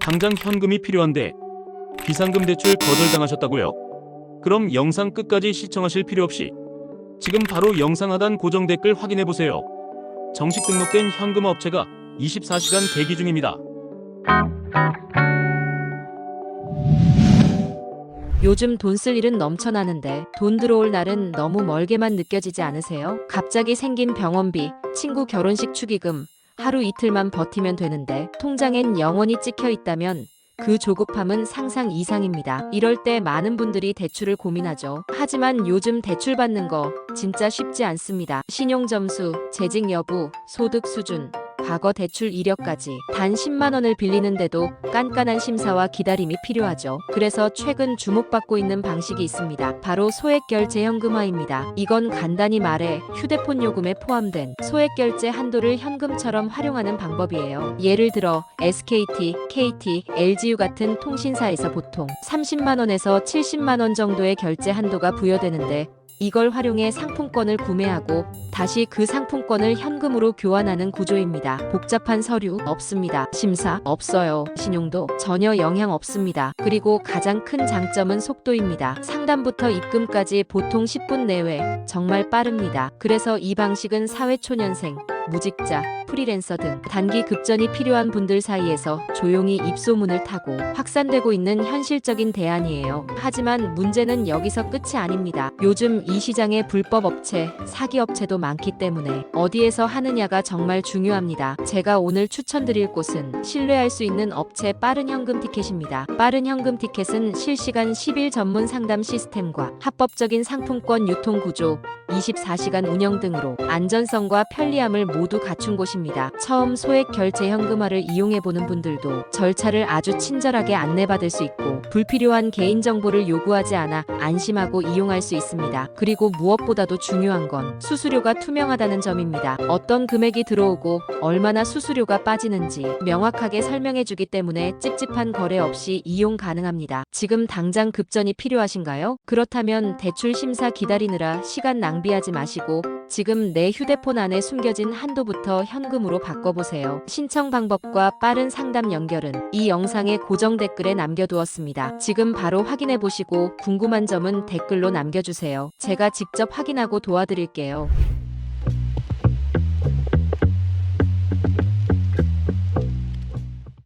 당장 현금이 필요한데 비상금 대출 거절당하셨다고요? 그럼 영상 끝까지 시청하실 필요 없이 지금 바로 영상 하단 고정 댓글 확인해 보세요. 정식 등록된 현금 업체가 24시간 대기 중입니다. 요즘 돈 쓸 일은 넘쳐나는데 돈 들어올 날은 너무 멀게만 느껴지지 않으세요? 갑자기 생긴 병원비, 친구 결혼식 축의금, 하루 이틀만 버티면 되는데 통장엔 영원히 찍혀 있다면 그 조급함은 상상 이상입니다. 이럴 때 많은 분들이 대출을 고민하죠. 하지만 요즘 대출 받는 거 진짜 쉽지 않습니다. 신용 점수, 재직 여부, 소득 수준, 과거 대출 이력까지 단 10만 원을 빌리는데도 깐깐한 심사와 기다림이 필요하죠. 그래서 최근 주목받고 있는 방식이 있습니다. 바로 소액 결제 현금화입니다. 이건 간단히 말해 휴대폰 요금에 포함된 소액 결제 한도를 현금처럼 활용하는 방법이에요. 예를 들어 SKT, KT, LGU 같은 통신사에서 보통 30만 원에서 70만 원 정도의 결제 한도가 부여되는데 이걸 활용해 상품권을 구매하고 다시 그 상품권을 현금으로 교환하는 구조입니다. 복잡한 서류 없습니다. 심사 없어요. 신용도 전혀 영향 없습니다. 그리고 가장 큰 장점은 속도입니다. 상담부터 입금까지 보통 10분 내외 정말 빠릅니다. 그래서 이 방식은 사회초년생, 무직자, 프리랜서 등 단기 급전이 필요한 분들 사이에서 조용히 입소문을 타고 확산되고 있는 현실적인 대안이에요. 하지만 문제는 여기서 끝이 아닙니다. 요즘 이 시장에 불법 업체, 사기 업체도 많기 때문에 어디에서 하느냐가 정말 중요합니다. 제가 오늘 추천드릴 곳은 신뢰할 수 있는 업체 빠른 현금 티켓입니다. 빠른 현금 티켓은 실시간 10일 전문 상담 시스템과 합법적인 상품권 유통 구조, 24시간 운영 등으로 안전성과 편리함을 모두 갖춘 곳입니다. 처음 소액 결제 현금화를 이용해 보는 분들도 절차를 아주 친절하게 안내받을 수 있고 불필요한 개인 정보를 요구하지 않아 안심하고 이용할 수 있습니다. 그리고 무엇보다도 중요한 건 수수료가 투명하다는 점입니다. 어떤 금액이 들어오고 얼마나 수수료가 빠지는지 명확하게 설명해 주기 때문에 찝찝한 거래 없이 이용 가능합니다. 지금 당장 급전이 필요하신가요? 그렇다면 대출 심사 기다리느라 시간 낭비하지 마시고 지금 내 휴대폰 안에 숨겨진 한도부터 현금으로 바꿔보세요. 신청 방법과 빠른 상담 연결은 이 영상의 고정 댓글에 남겨두었습니다. 지금 바로 확인해 보시고 궁금한 점은 댓글로 남겨주세요. 제가 직접 확인하고 도와드릴게요.